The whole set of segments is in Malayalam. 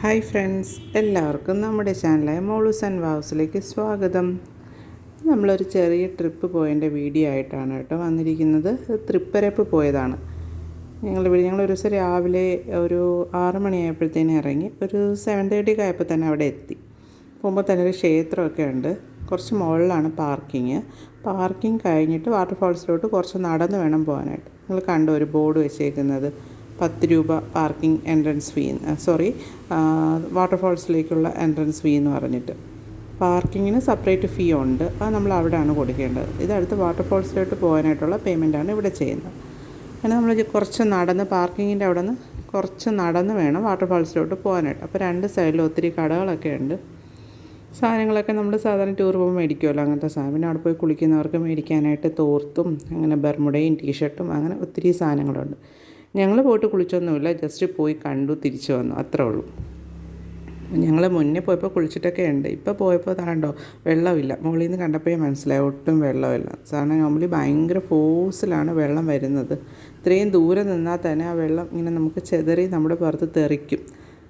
ഹായ് ഫ്രണ്ട്സ് എല്ലാവർക്കും നമ്മുടെ ചാനലായ മോളൂസ് ആൻഡ് വാവ്സിലേക്ക് സ്വാഗതം. നമ്മളൊരു ചെറിയ ട്രിപ്പ് പോയതിന്റെ വീഡിയോ ആയിട്ടാണ് കേട്ടോ വന്നിരിക്കുന്നത്. തൃപ്പരപ്പ് പോയതാണ്. ഞങ്ങൾ ഇവിടെ ഞങ്ങൾ ഒരു ദിവസം രാവിലെ ഒരു ആറ് മണിയായപ്പോഴത്തേനും ഇറങ്ങി ഒരു സെവൻ തേർട്ടിക്ക് ആയപ്പോൾ തന്നെ അവിടെ എത്തി. പോകുമ്പോൾ തന്നെ ഒരു ക്ഷേത്രമൊക്കെ ഉണ്ട്. കുറച്ച് മുകളിലാണ് പാർക്കിങ്. പാർക്കിംഗ് കഴിഞ്ഞിട്ട് വാട്ടർഫാൾസിലോട്ട് കുറച്ച് നടന്ന് വേണം പോകാനായിട്ട്. നിങ്ങൾ കണ്ടു ഒരു ബോർഡ് വെച്ചേക്കുന്നത്? പത്ത് രൂപ പാർക്കിംഗ് എൻട്രൻസ് ഫീ സോറി വാട്ടർഫാൾസിലേക്കുള്ള എൻട്രൻസ് ഫീ എന്ന് പറഞ്ഞിട്ട്. പാർക്കിങ്ങിന് സെപ്പറേറ്റ് ഫീ ഉണ്ട് അത് നമ്മൾ അവിടെയാണ് കൊടുക്കേണ്ടത്. ഇതടുത്ത് വാട്ടർഫാൾസിലോട്ട് പോകാനായിട്ടുള്ള പേയ്മെന്റാണ് ഇവിടെ ചെയ്യുന്നത്. അങ്ങനെ നമ്മൾ കുറച്ച് നടന്ന് പാർക്കിങ്ങിന്റെ അവിടെ നിന്ന് കുറച്ച് നടന്ന് വേണം വാട്ടർഫാൾസിലോട്ട് പോകാനായിട്ട്. അപ്പോൾ രണ്ട് സൈഡിൽ ഒത്തിരി കടകളൊക്കെ ഉണ്ട്. സാധനങ്ങളൊക്കെ നമ്മൾ സാധാരണ ടൂർ പോകുമ്പോൾ മേടിക്കുമല്ലോ അങ്ങനത്തെ സാധനം. പിന്നെ അവിടെ പോയി കുളിക്കുന്നവർക്ക് മേടിക്കാനായിട്ട് തോർത്തും അങ്ങനെ ബർമുടയും ടീഷർട്ടും അങ്ങനെ ഒത്തിരി സാധനങ്ങളുണ്ട്. ഞങ്ങൾ പോയിട്ട് കുളിച്ചൊന്നുമില്ല ജസ്റ്റ് പോയി കണ്ടു തിരിച്ചു വന്നു അത്രേ ഉള്ളൂ. ഞങ്ങൾ മുന്നേ പോയപ്പോൾ കുളിച്ചിട്ടൊക്കെ ഉണ്ട്. ഇപ്പോൾ പോയപ്പോൾ താണ്ടോ വെള്ളമില്ല. മുകളിൽ നിന്ന് കണ്ടപ്പോഴേ മനസ്സിലായി ഒട്ടും വെള്ളമില്ല. സാധാരണ നോർമലി ഭയങ്കര ഫോഴ്സിലാണ് വെള്ളം വരുന്നത്. ഇത്രയും ദൂരെ നിന്നാൽ തന്നെ ആ വെള്ളം ഇങ്ങനെ നമുക്ക് ചെതറി നമ്മുടെ പുറത്ത് തെറിക്കും.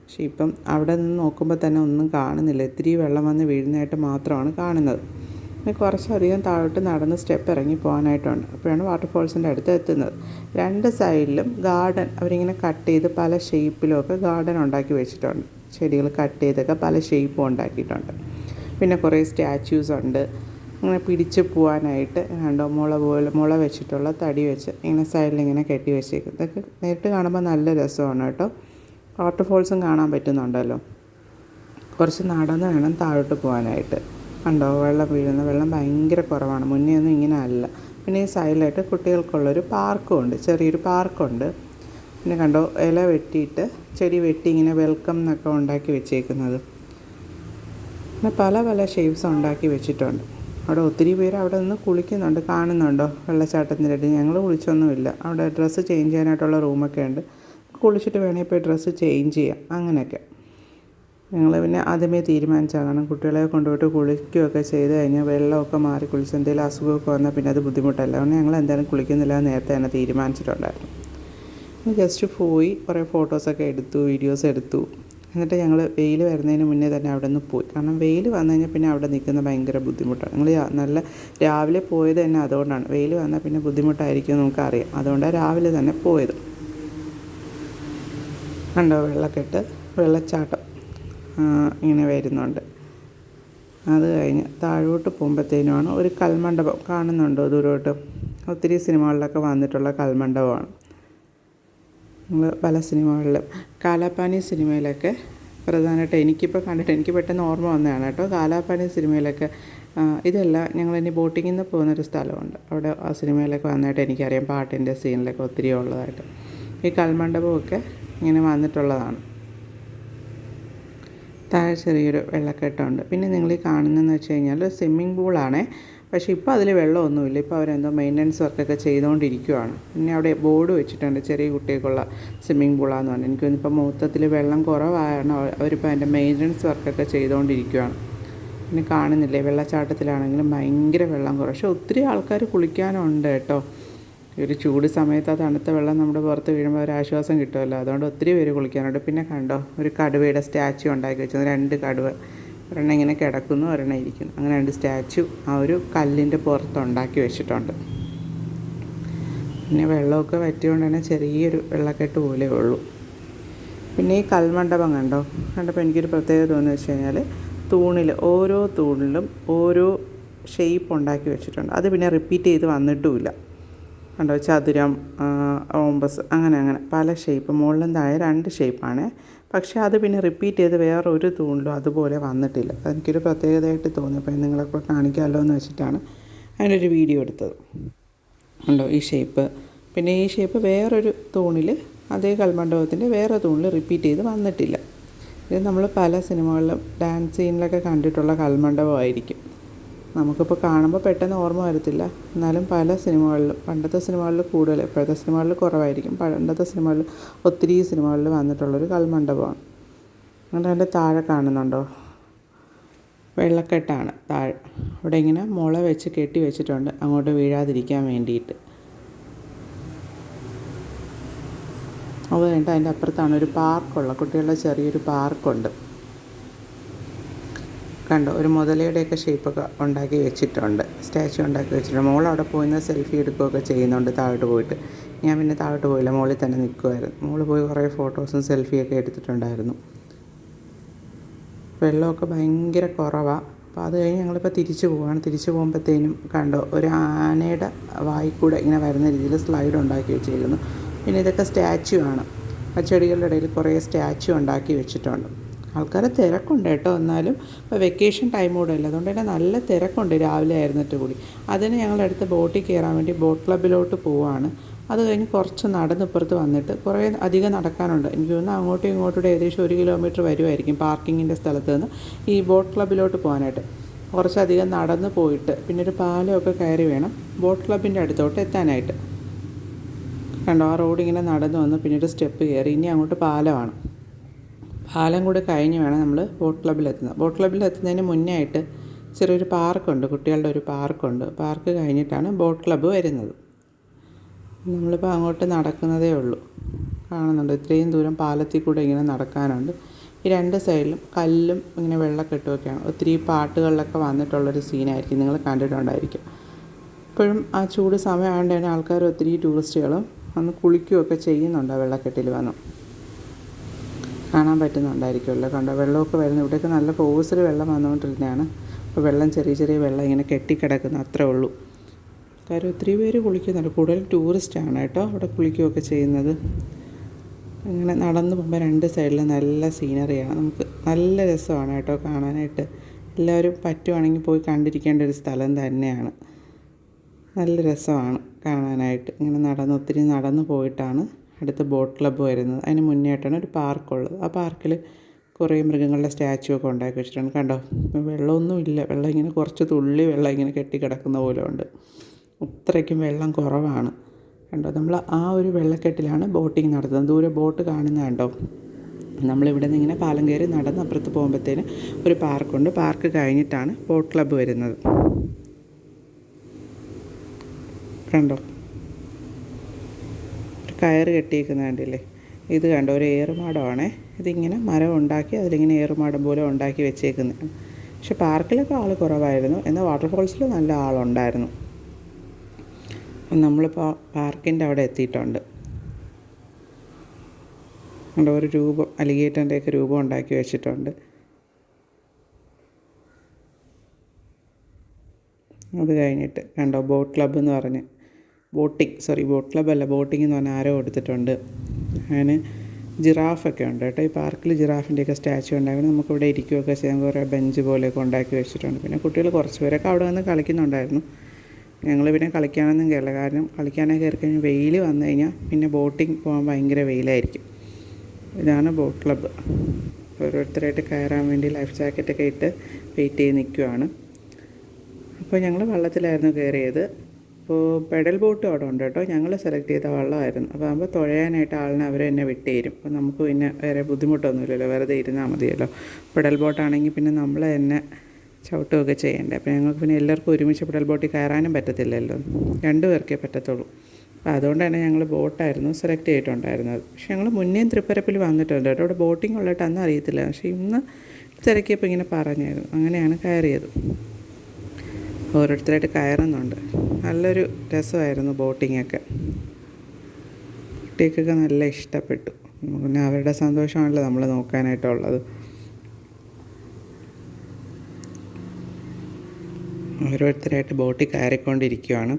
പക്ഷേ ഇപ്പം അവിടെ നിന്ന് നോക്കുമ്പോൾ തന്നെ ഒന്നും കാണുന്നില്ല. ഇത്തിരി വെള്ളം വന്ന് വീഴുന്നതായിട്ട് മാത്രമാണ് കാണുന്നത്. കുറച്ചധികം താഴോട്ട് നടന്ന് സ്റ്റെപ്പ് ഇറങ്ങി പോകാനായിട്ടുണ്ട്. അപ്പോഴാണ് വാട്ടർഫോൾസിന്റെ അടുത്ത് എത്തുന്നത്. രണ്ട് സൈഡിലും ഗാർഡൻ. അവരിങ്ങനെ കട്ട് ചെയ്ത് പല ഷേപ്പിലുമൊക്കെ ഗാർഡൻ ഉണ്ടാക്കി വെച്ചിട്ടുണ്ട്. ചെടികൾ കട്ട് ചെയ്തൊക്കെ പല ഷേപ്പും ഉണ്ടാക്കിയിട്ടുണ്ട്. പിന്നെ കുറേ സ്റ്റാച്യൂസ് ഉണ്ട്. അങ്ങനെ പിടിച്ച് പോകാനായിട്ട് കണ്ടോ മുള പോലെ മുള വെച്ചിട്ടുള്ള തടി വെച്ച് ഇങ്ങനെ സൈഡിൽ ഇങ്ങനെ കെട്ടി വെച്ചേക്കും. ഇതൊക്കെ നേരിട്ട് കാണുമ്പോൾ നല്ല രസമാണ് കേട്ടോ. വാട്ടർഫോൾസും കാണാൻ പറ്റുന്നുണ്ടല്ലോ. കുറച്ച് നടന്ന് വേണം താഴോട്ട് പോകാനായിട്ട്. കണ്ടോ വെള്ളം വീഴുന്ന. വെള്ളം ഭയങ്കര കുറവാണ്. മുന്നേ ഒന്നും ഇങ്ങനെ അല്ല. പിന്നെ ഈ സൈഡിലായിട്ട് കുട്ടികൾക്കുള്ളൊരു പാർക്കും ഉണ്ട് ചെറിയൊരു പാർക്കുണ്ട്. പിന്നെ കണ്ടോ? ഇല വെട്ടിയിട്ട് ചെടി വെട്ടി ഇങ്ങനെ വെൽക്കം എന്നൊക്കെ ഉണ്ടാക്കി വെച്ചേക്കുന്നത്. പിന്നെ പല പല ഷേപ്സ് ഉണ്ടാക്കി വെച്ചിട്ടുണ്ട്. അവിടെ ഒത്തിരി പേര് അവിടെ നിന്ന് കുളിക്കുന്നുണ്ട്. കാണുന്നുണ്ടോ? വെള്ളച്ചാട്ടത്തിന്റെ അടുത്ത്. ഞങ്ങൾ കുളിച്ചൊന്നുമില്ല. അവിടെ ഡ്രസ്സ് ചേഞ്ച് ചെയ്യാനായിട്ടുള്ള റൂമൊക്കെ ഉണ്ട്. കുളിച്ചിട്ട് വേണമെങ്കിൽ പോയി ഡ്രസ്സ് ചേഞ്ച് ചെയ്യാം. അങ്ങനെയൊക്കെ. ഞങ്ങൾ പിന്നെ ആദ്യമേ തീരുമാനിച്ചതാണ് കുട്ടികളെ കൊണ്ടുപോയിട്ട് കുളിക്കുകയൊക്കെ ചെയ്ത് കഴിഞ്ഞാൽ വെള്ളമൊക്കെ മാറി കുളിച്ച് എന്തെങ്കിലും അസുഖമൊക്കെ വന്നാൽ പിന്നെ അത് ബുദ്ധിമുട്ടല്ല. അതുകൊണ്ട് ഞങ്ങൾ എന്തായാലും കുളിക്കുന്നില്ല നേരത്തെ തന്നെ തീരുമാനിച്ചിട്ടുണ്ടായിരുന്നു. ജസ്റ്റ് പോയി കുറേ ഫോട്ടോസൊക്കെ എടുത്തു വീഡിയോസ് എടുത്തു. എന്നിട്ട് ഞങ്ങൾ വെയിൽ വരുന്നതിന് മുന്നേ തന്നെ അവിടെ നിന്ന് പോയി. കാരണം വെയിൽ വന്നു കഴിഞ്ഞാൽ പിന്നെ അവിടെ നിൽക്കുന്ന ഭയങ്കര ബുദ്ധിമുട്ടാണ്. ഞങ്ങൾ നല്ല രാവിലെ പോയത് തന്നെ അതുകൊണ്ടാണ്. വെയിൽ വന്നാൽ പിന്നെ ബുദ്ധിമുട്ടായിരിക്കും നമുക്കറിയാം. അതുകൊണ്ടാണ് രാവിലെ തന്നെ പോയത്. കണ്ടോ വെള്ളക്കെട്ട്? വെള്ളച്ചാട്ടം. ഇങ്ങനെ വരുന്നുണ്ട്. അത് കഴിഞ്ഞ് താഴോട്ട് പോകുമ്പോഴത്തേനുമാണ് ഒരു കൽമണ്ഡപം കാണുന്നുണ്ടോ. ദൂരോട്ട് ഒത്തിരി സിനിമകളിലൊക്കെ വന്നിട്ടുള്ള കൽമണ്ഡപമാണ്. നമ്മൾ പല സിനിമകളിലും കാലാപ്പാനി സിനിമയിലൊക്കെ പ്രധാനമായിട്ട് എനിക്കിപ്പോൾ കണ്ടിട്ട് എനിക്ക് പെട്ടെന്ന് ഓർമ്മ വന്നതാണ് കേട്ടോ. കാലാപ്പാനി സിനിമയിലൊക്കെ ഇതല്ല ഇനി ബോട്ടിങ്ങിൽ നിന്ന് പോകുന്നൊരു സ്ഥലമുണ്ട്. അവിടെ ആ സിനിമയിലൊക്കെ വന്നതായിട്ട് എനിക്കറിയാം പാട്ടിന്റെ സീനിലൊക്കെ ഒത്തിരി ഉള്ളതായിട്ട് ഈ കൽമണ്ഡപമൊക്കെ ഇങ്ങനെ വന്നിട്ടുള്ളതാണ്. താഴെ ചെറിയൊരു വെള്ളക്കെട്ടുണ്ട് പിന്നെ നിങ്ങൾ ഈ കാണുന്നതെന്ന് വെച്ച് കഴിഞ്ഞാൽ സ്വിമ്മിംഗ് പൂളാണേ പക്ഷേ ഇപ്പോൾ അതിൽ വെള്ളമൊന്നുമില്ല. ഇപ്പോൾ അവരെന്തോ മെയിന്റനൻസ് വർക്കൊക്കെ ചെയ്തുകൊണ്ടിരിക്കുകയാണ് പിന്നെ അവിടെ ബോർഡ് വെച്ചിട്ടുണ്ട് ചെറിയ കുട്ടികൾക്കുള്ള സ്വിമ്മിംഗ് പൂളാന്ന് പറഞ്ഞു. എനിക്ക് ഇപ്പോൾ മൊത്തത്തിൽ വെള്ളം കുറവാണ്. അവരിപ്പോൾ അതിന്റെ മെയിന്റനൻസ് വർക്കൊക്കെ ചെയ്തുകൊണ്ടിരിക്കുകയാണ് പിന്നെ കാണുന്നില്ലേ വെള്ളച്ചാട്ടത്തിലാണെങ്കിലും ഭയങ്കര വെള്ളം കുറവ്. പക്ഷേ ഒത്തിരി ആൾക്കാർ കുളിക്കാനുണ്ട് കേട്ടോ. ഒരു ചൂട് സമയത്ത് ആ തണുത്ത വെള്ളം നമ്മുടെ പുറത്ത് വീഴുമ്പോൾ ഒരു ആശ്വാസം കിട്ടുമല്ലോ. അതുകൊണ്ട് ഒത്തിരി പേര് കുളിക്കാനുണ്ട് പിന്നെ കണ്ടോ ഒരു കടുവയുടെ സ്റ്റാച്ചു ഉണ്ടാക്കി വെച്ചത്. രണ്ട് കടുവ. ഒരെണ്ണം ഇങ്ങനെ കിടക്കുന്നു ഒരെണ്ണം ഇരിക്കുന്നു. അങ്ങനെ രണ്ട് സ്റ്റാച്ചു ആ ഒരു കല്ലിന്റെ പുറത്ത് ഉണ്ടാക്കി വെച്ചിട്ടുണ്ട്. പിന്നെ വെള്ളമൊക്കെ വറ്റിയോണ്ട് തന്നെ ചെറിയൊരു വെള്ളക്കെട്ട് പോലെ ഉള്ളൂ. പിന്നെ ഈ കൽമണ്ഡപം കണ്ടോ? കണ്ടപ്പോൾ എനിക്കൊരു പ്രത്യേകത തോന്നുന്നു വെച്ച് കഴിഞ്ഞാൽ തൂണിൽ ഓരോ തൂണിലും ഓരോ ഷേപ്പ് ഉണ്ടാക്കി വെച്ചിട്ടുണ്ട്. അത് പിന്നെ റിപ്പീറ്റ് ചെയ്ത് വന്നിട്ടുമില്ല. കണ്ടോ? ചതുരം ഓംബസ് അങ്ങനെ അങ്ങനെ. പല ഷേപ്പ് മുകളിലും താഴെ രണ്ട് ഷേപ്പാണ് പക്ഷേ അത് പിന്നെ റിപ്പീറ്റ് ചെയ്ത് വേറെ ഒരു തൂണിലും അതുപോലെ വന്നിട്ടില്ല. അതെനിക്കൊരു പ്രത്യേകതയായിട്ട് തോന്നി അപ്പോൾ നിങ്ങളൊക്കെ കാണിക്കാമല്ലോ എന്ന് വെച്ചിട്ടാണ് അതിനൊരു വീഡിയോ എടുത്തത്. ഉണ്ടോ ഈ ഷേപ്പ് പിന്നെ ഈ ഷേപ്പ് വേറൊരു തൂണിൽ അതേ കൽമണ്ഡപത്തിന്റെ വേറെ തൂണിൽ റിപ്പീറ്റ് ചെയ്ത് വന്നിട്ടില്ല. ഇത് നമ്മൾ പല സിനിമകളിലും ഡാൻസ് സീനിലൊക്കെ കണ്ടിട്ടുള്ള കൽമണ്ഡപമായിരിക്കും. നമുക്കിപ്പോൾ കാണുമ്പോൾ പെട്ടെന്ന് ഓർമ്മ വരത്തില്ല. എന്നാലും പല സിനിമകളിലും പണ്ടത്തെ സിനിമകളിൽ കൂടുതൽ ഇപ്പോഴത്തെ സിനിമകളിൽ കുറവായിരിക്കും. പണ്ടത്തെ സിനിമകളിൽ ഒത്തിരി സിനിമകളിൽ വന്നിട്ടുള്ളൊരു കൽമണ്ഡപമാണ്. എന്നിട്ട് അതിന്റെ താഴെ കാണുന്നുണ്ടോ? വെള്ളക്കെട്ടാണ് താഴെ. അവിടെ ഇങ്ങനെ മുള വെച്ച് കെട്ടി വെച്ചിട്ടുണ്ട്. അങ്ങോട്ട് വീഴാതിരിക്കാൻ വേണ്ടിയിട്ട്. അത് അതിന്റെ അപ്പുറത്താണ് ഒരു പാർക്കുള്ള കുട്ടികളുടെ ചെറിയൊരു പാർക്കുണ്ട്. കണ്ടോ ഒരു മുതലയുടെയൊക്കെ ഷേപ്പൊക്കെ ഉണ്ടാക്കി വെച്ചിട്ടുണ്ട് സ്റ്റാച്ചു ഉണ്ടാക്കി വെച്ചിട്ടുണ്ട്. മോൾ അവിടെ പോയി നിന്ന് സെൽഫി എടുക്കുകയൊക്കെ ചെയ്യുന്നുണ്ട് താഴോട്ട് പോയിട്ട്. ഞാൻ പിന്നെ താഴോട്ട് പോയില്ല മോളിൽ തന്നെ നിൽക്കുമായിരുന്നു മോൾ പോയി കുറേ ഫോട്ടോസും സെൽഫിയൊക്കെ എടുത്തിട്ടുണ്ടായിരുന്നു. വെള്ളമൊക്കെ ഭയങ്കര കുറവാണ് അപ്പോൾ അത് കഴിഞ്ഞ് ഞങ്ങളിപ്പോൾ തിരിച്ചു പോവുകയാണ്. തിരിച്ചു പോകുമ്പോഴത്തേനും കണ്ടോ ഒരു ആനയുടെ വായിക്കൂടെ കൂടെ ഇങ്ങനെ വരുന്ന രീതിയിൽ സ്ലൈഡ് ഉണ്ടാക്കി വെച്ചിരിക്കുന്നു. പിന്നെ ഇതൊക്കെ സ്റ്റാച്ചു ആണ്. ആ ചെടികളുടെ ഇടയിൽ കുറേ സ്റ്റാച്ചു ഉണ്ടാക്കി വെച്ചിട്ടുണ്ട്. ആൾക്കാർ തിരക്കുണ്ട് കേട്ടോ എന്നാലും. ഇപ്പോൾ വെക്കേഷൻ ടൈം കൂടെ അല്ല? അതുകൊണ്ട് തന്നെ നല്ല തിരക്കുണ്ട് രാവിലെ ആയിരുന്നിട്ട് കൂടി. അതിന് ഞങ്ങളടുത്ത് ബോട്ടിൽ കയറാൻ വേണ്ടി ബോട്ട് ക്ലബിലോട്ട് പോവാണ്. അത് കഴിഞ്ഞ് കുറച്ച് നടന്നിപ്പുറത്ത് വന്നിട്ട് കുറേ അധികം നടക്കാനുണ്ട്. എനിക്ക് തോന്നുന്നു അങ്ങോട്ടും ഇങ്ങോട്ടും ഏകദേശം ഒരു കിലോമീറ്റർ വരുമായിരിക്കും പാർക്കിങ്ങിന്റെ സ്ഥലത്ത് നിന്ന് ഈ ബോട്ട് ക്ലബിലോട്ട് പോകാനായിട്ട്. കുറച്ചധികം നടന്ന് പോയിട്ട് പിന്നെ ഒരു പാലമൊക്കെ കയറി വേണം ബോട്ട് ക്ലബിന്റെ അടുത്തോട്ട് എത്താനായിട്ട്. കണ്ടോ? ആ റോഡ് ഇങ്ങനെ നടന്നു വന്ന് പിന്നീട് സ്റ്റെപ്പ് കയറി. ഇനി അങ്ങോട്ട് പാലമാണ്. പാലം കൂടെ കഴിഞ്ഞ് വേണം നമ്മൾ ബോട്ട് ക്ലബ്ബിൽ എത്തുന്നത് ബോട്ട് ക്ലബ്ബിൽ എത്തുന്നതിന് മുന്നേ ആയിട്ട് ചെറിയൊരു പാർക്കുണ്ട് കുട്ടികളുടെ ഒരു പാർക്കുണ്ട്. പാർക്ക് കഴിഞ്ഞിട്ടാണ് ബോട്ട് ക്ലബ്ബ് വരുന്നത്. നമ്മളിപ്പോൾ അങ്ങോട്ട് നടക്കുന്നതേ ഉള്ളൂ. കാണുന്നുണ്ട്. ഇത്രയും ദൂരം പാലത്തിൽ കൂടെ ഇങ്ങനെ നടക്കാനുണ്ട്. ഈ രണ്ട് സൈഡിലും കല്ലും ഇങ്ങനെ വെള്ളക്കെട്ടുമൊക്കെയാണ്. ഒത്തിരി പാട്ടുകളിലൊക്കെ വന്നിട്ടുള്ളൊരു സീനായിരിക്കും. നിങ്ങൾ കണ്ടിട്ടുണ്ടായിരിക്കും. ഇപ്പോഴും ആ ചൂട് സമയമായതുകൊണ്ട് തന്നെ ആൾക്കാർ ഒത്തിരി ടൂറിസ്റ്റുകളും വന്ന് കുളിക്കുകയൊക്കെ ചെയ്യുന്നുണ്ട് ആ വെള്ളക്കെട്ടിൽ വന്ന്. കാണാൻ പറ്റുന്നുണ്ടായിരിക്കുമല്ലോ. കണ്ടോ വെള്ളമൊക്കെ വരുന്നു ഇവിടെയൊക്കെ നല്ല ഫോഴ്സിൽ വെള്ളം വന്നുകൊണ്ടിരുന്നതാണ്. അപ്പോൾ വെള്ളം ചെറിയ ചെറിയ വെള്ളം ഇങ്ങനെ കെട്ടിക്കിടക്കുന്ന അത്രേ ഉള്ളൂ. കാര്യം ഒത്തിരി പേര് കുളിക്കുന്നുണ്ട്. കൂടുതൽ ടൂറിസ്റ്റാണ് കേട്ടോ അവിടെ കുളിക്കുകയൊക്കെ ചെയ്യുന്നത്. അങ്ങനെ നടന്നു പോകുമ്പോൾ രണ്ട് സൈഡിൽ നല്ല സീനറിയാണ്. നമുക്ക് നല്ല രസമാണ് കേട്ടോ കാണാനായിട്ട്. എല്ലാവരും പറ്റുവാണെങ്കിൽ പോയി കണ്ടിരിക്കേണ്ട ഒരു സ്ഥലം തന്നെയാണ്. നല്ല രസമാണ് കാണാനായിട്ട്. ഇങ്ങനെ നടന്ന് ഒത്തിരി നടന്നു പോയിട്ടാണ്. അടുത്ത ബോട്ട് ക്ലബ്ബ് വരുന്നത്. അതിന് മുന്നേട്ടാണ് ഒരു പാർക്കുള്ളത് ആ പാർക്കിൽ കുറേ മൃഗങ്ങളുടെ സ്റ്റാച്ചു ഒക്കെ ഉണ്ടാക്കി വെച്ചിട്ടുണ്ട്. കണ്ടോ? വെള്ളമൊന്നും ഇല്ല. വെള്ളം ഇങ്ങനെ കുറച്ച് തുള്ളി വെള്ളം ഇങ്ങനെ കെട്ടിക്കിടക്കുന്ന പോലെ ഉണ്ട്. അത്രയ്ക്കും വെള്ളം കുറവാണ്. കണ്ടോ? നമ്മൾ ആ ഒരു വെള്ളക്കെട്ടിലാണ് ബോട്ടിങ് നടത്തുന്നത്. ദൂരെ ബോട്ട് കാണുന്നത് കണ്ടോ? നമ്മളിവിടെ നിന്ന് ഇങ്ങനെ പാലം കയറി നടന്ന് അപ്പുറത്ത് പോകുമ്പോഴത്തേന് ഒരു പാർക്കുണ്ട്. പാർക്ക് കഴിഞ്ഞിട്ടാണ് ബോട്ട് ക്ലബ്ബ് വരുന്നത്. കണ്ടോ? ഒരു കയറ് കെട്ടിയിരിക്കുന്ന കണ്ടില്ലേ? ഇത് കണ്ടോ? ഒരു ഏറുമാടമാണേ. ഇതിങ്ങനെ മരം ഉണ്ടാക്കി അതിലിങ്ങനെ ഏറുമാടം പോലെ ഉണ്ടാക്കി വെച്ചേക്കുന്നതാണ് പക്ഷെ പാർക്കിലൊക്കെ ആൾ കുറവായിരുന്നു. എന്നാൽ വാട്ടർഫോൾസിൽ നല്ല ആളുണ്ടായിരുന്നു. നമ്മളിപ്പോൾ പാർക്കിന്റെ അവിടെ എത്തിയിട്ടുണ്ട്. അവിടെ ഒരു രൂപം അലിഗേറ്ററിന്റെയൊക്കെ രൂപം ഉണ്ടാക്കി വെച്ചിട്ടുണ്ട്. അത് കഴിഞ്ഞിട്ട് കണ്ടോ? ബോട്ട് ക്ലബ്ബ് എന്ന് പറഞ്ഞ്. ബോട്ടിങ് സോറി ബോട്ട് ക്ലബ്ബല്ല ബോട്ടിംഗ് എന്ന് പറഞ്ഞാൽ ആരോ എടുത്തിട്ടുണ്ട്. അങ്ങനെ ജിറാഫൊക്കെ ഉണ്ട് കേട്ടോ. ഈ പാർക്കിൽ ജിറാഫിന്റെയൊക്കെ സ്റ്റാച്ചു ഉണ്ടായിരുന്നു. നമുക്കിവിടെ ഇരിക്കുകയൊക്കെ ചെയ്യാൻ കുറേ ബെഞ്ച് പോലെയൊക്കെ ഉണ്ടാക്കി വെച്ചിട്ടുണ്ട്. പിന്നെ കുട്ടികൾ കുറച്ച് പേരൊക്കെ അവിടെ വന്ന് കളിക്കുന്നുണ്ടായിരുന്നു. ഞങ്ങൾ പിന്നെ കളിക്കാനൊന്നും കയറില്ല. കാരണം കളിക്കാനൊക്കെ കയറി കഴിഞ്ഞാൽ വെയിൽ വന്നു കഴിഞ്ഞാൽ പിന്നെ ബോട്ടിങ് പോകാൻ ഭയങ്കര വെയിലായിരിക്കും. ഇതാണ് ബോട്ട് ക്ലബ്ബ്. ഓരോരുത്തരായിട്ട് കയറാൻ വേണ്ടി ലൈഫ് ജാക്കറ്റൊക്കെ ഇട്ട് വെയിറ്റ് ചെയ്ത് നിൽക്കുവാണ്. അപ്പോൾ ഞങ്ങൾ വള്ളത്തിലായിരുന്നു കയറിയത്. അപ്പോൾ പെഡൽ ബോട്ടും അവിടെ ഉണ്ട് കേട്ടോ. ഞങ്ങൾ സെലക്ട് ചെയ്ത വള്ളമായിരുന്നു. അപ്പോൾ ആകുമ്പോൾ തുഴയാനായിട്ട് ആളിനെ അവർ എന്നെ വിട്ട് തരും അപ്പോൾ നമുക്ക് പിന്നെ വേറെ ബുദ്ധിമുട്ടൊന്നുമില്ലല്ലോ. വെറുതെ ഇരുന്നാൽ മതിയല്ലോ. പെഡൽ ബോട്ടാണെങ്കിൽ പിന്നെ നമ്മൾ തന്നെ ചവിട്ടുകയൊക്കെ ചെയ്യണ്ടേ. അപ്പോൾ ഞങ്ങൾക്ക് പിന്നെ എല്ലാവർക്കും ഒരുമിച്ച് പെഡൽ ബോട്ടിൽ കയറാനും പറ്റത്തില്ലല്ലോ. രണ്ടുപേർക്കേ പറ്റത്തുള്ളൂ. അപ്പോൾ അതുകൊണ്ട് തന്നെ ഞങ്ങൾ ബോട്ടായിരുന്നു സെലക്ട് ചെയ്തിട്ടുണ്ടായിരുന്നത്. പക്ഷേ ഞങ്ങൾ മുന്നേയും തൃപ്പരപ്പിൽ വന്നിട്ടുണ്ട് കേട്ടോ. അവിടെ ബോട്ടിംഗ് ഉള്ളിട്ട് അന്ന് അറിയത്തില്ല. പക്ഷേ ഇന്ന് തിരക്കിയപ്പോൾ ഇങ്ങനെ പറഞ്ഞായിരുന്നു. അങ്ങനെയാണ് കയറിയത്. ഓരോരുത്തരായിട്ട് കയറുന്നുണ്ട്. നല്ലൊരു രസമായിരുന്നു ബോട്ടിങ്ങൊക്കെ. കുട്ടികൾക്കൊക്കെ നല്ല ഇഷ്ടപ്പെട്ടു. പിന്നെ അവരുടെ സന്തോഷമാണല്ലോ നമ്മൾ നോക്കാനായിട്ടുള്ളത് ഓരോരുത്തരായിട്ട് ബോട്ടിൽ കയറിക്കൊണ്ടിരിക്കുകയാണ്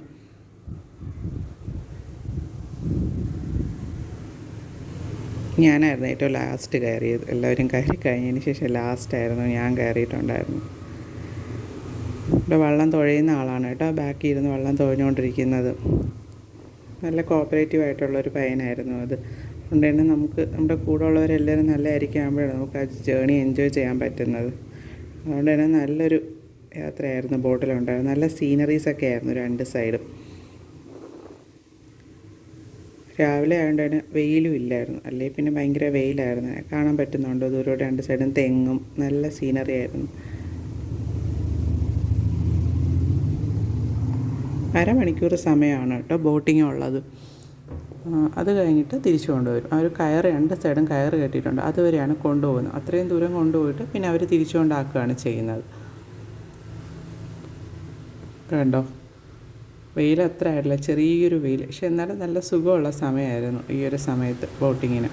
ഞാനായിരുന്നു ഏറ്റവും ലാസ്റ്റ് കയറിയത്. എല്ലാവരും കയറി കഴിഞ്ഞതിന് ശേഷം ലാസ്റ്റായിരുന്നു ഞാൻ കയറിയിട്ടുണ്ടായിരുന്നു ഇവിടെ വെള്ളം തുഴയുന്ന ആളാണ് കേട്ടോ. ബാക്കിൽ ഇരുന്ന് വെള്ളം തുഴഞ്ഞുകൊണ്ടിരിക്കുന്നത്. നല്ല കോപ്പറേറ്റീവ് ആയിട്ടുള്ളൊരു പയ്യനായിരുന്നു അത്. അതുകൊണ്ട് തന്നെ നമുക്ക് നമ്മുടെ കൂടെ ഉള്ളവരെല്ലാവരും നല്ല ആയിരിക്കുമ്പോഴാണ് നമുക്ക് ആ ജേണി എൻജോയ് ചെയ്യാൻ പറ്റുന്നത്. അതുകൊണ്ട് തന്നെ നല്ലൊരു യാത്രയായിരുന്നു ബോട്ടിലുണ്ടായിരുന്നു നല്ല സീനറീസൊക്കെ ആയിരുന്നു രണ്ട് സൈഡും രാവിലെ ആയതുകൊണ്ട് തന്നെ വെയിലും ഇല്ലായിരുന്നു. അല്ലെങ്കിൽ പിന്നെ ഭയങ്കര വെയിലായിരുന്നു. കാണാൻ പറ്റുന്നുണ്ട്? ദൂരോട്ട് രണ്ട് സൈഡും തെങ്ങും നല്ല സീനറി ആയിരുന്നു. അരമണിക്കൂർ സമയമാണ് കേട്ടോ ബോട്ടിങ് ഉള്ളത്. അത് കഴിഞ്ഞിട്ട് തിരിച്ചു കൊണ്ടുവരും. അവർ കയർ രണ്ട് സൈഡും കയർ കെട്ടിയിട്ടുണ്ട്. അതുവരെയാണ് കൊണ്ടുപോകുന്നത്. അത്രയും ദൂരം കൊണ്ടുപോയിട്ട് പിന്നെ അവർ തിരിച്ചു കൊണ്ടാക്കുകയാണ് ചെയ്യുന്നത്. കണ്ടോ? വെയിൽ അത്ര ആയിട്ടില്ല. ചെറിയൊരു വെയിൽ. പക്ഷെ എന്നാലും നല്ല സുഖമുള്ള സമയമായിരുന്നു ഈ ഒരു സമയത്ത് ബോട്ടിങ്ങിന്.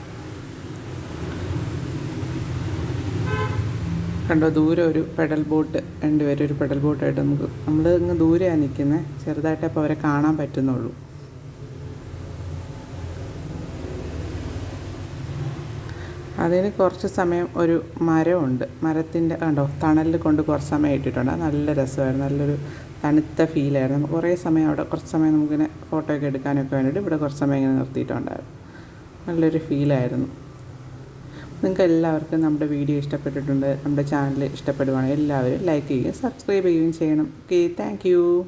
കണ്ടോ ദൂരെ ഒരു പെഡൽ ബോട്ട് രണ്ടുപേരും ഒരു പെഡൽ ബോട്ടായിട്ട് നമുക്ക് നമ്മൾ ഇങ്ങ് ദൂരെയാണ് നിൽക്കുന്നത് ചെറുതായിട്ട് അപ്പോൾ അവരെ കാണാൻ പറ്റുന്നുള്ളൂ. അതിന് കുറച്ച് സമയം ഒരു മരമുണ്ട്. മരത്തിന്റെ കണ്ടോ തണലിൽ കൊണ്ട് കുറച്ച് സമയം ഇട്ടിട്ടുണ്ട്. നല്ല രസമായിരുന്നു. നല്ലൊരു തണുത്ത ഫീലായിരുന്നു. നമുക്ക് കുറേ സമയം അവിടെ കുറച്ച് സമയം നമുക്കിങ്ങനെ ഫോട്ടോ ഒക്കെ എടുക്കാനൊക്കെ വേണ്ടിയിട്ട് ഇവിടെ കുറച്ച് സമയം ഇങ്ങനെ നിർത്തിയിട്ടുണ്ടായിരുന്നു. നല്ലൊരു ഫീലായിരുന്നു. നിങ്ങൾക്ക് എല്ലാവർക്കും നമ്മുടെ വീഡിയോ ഇഷ്ടപ്പെട്ടിട്ടുണ്ട് നമ്മുടെ ചാനൽ ഇഷ്ടപ്പെടുവാണെങ്കിൽ എല്ലാവരും ലൈക്ക് ചെയ്യുകയും സബ്സ്ക്രൈബ് ചെയ്യുകയും ചെയ്യണം. Okay thank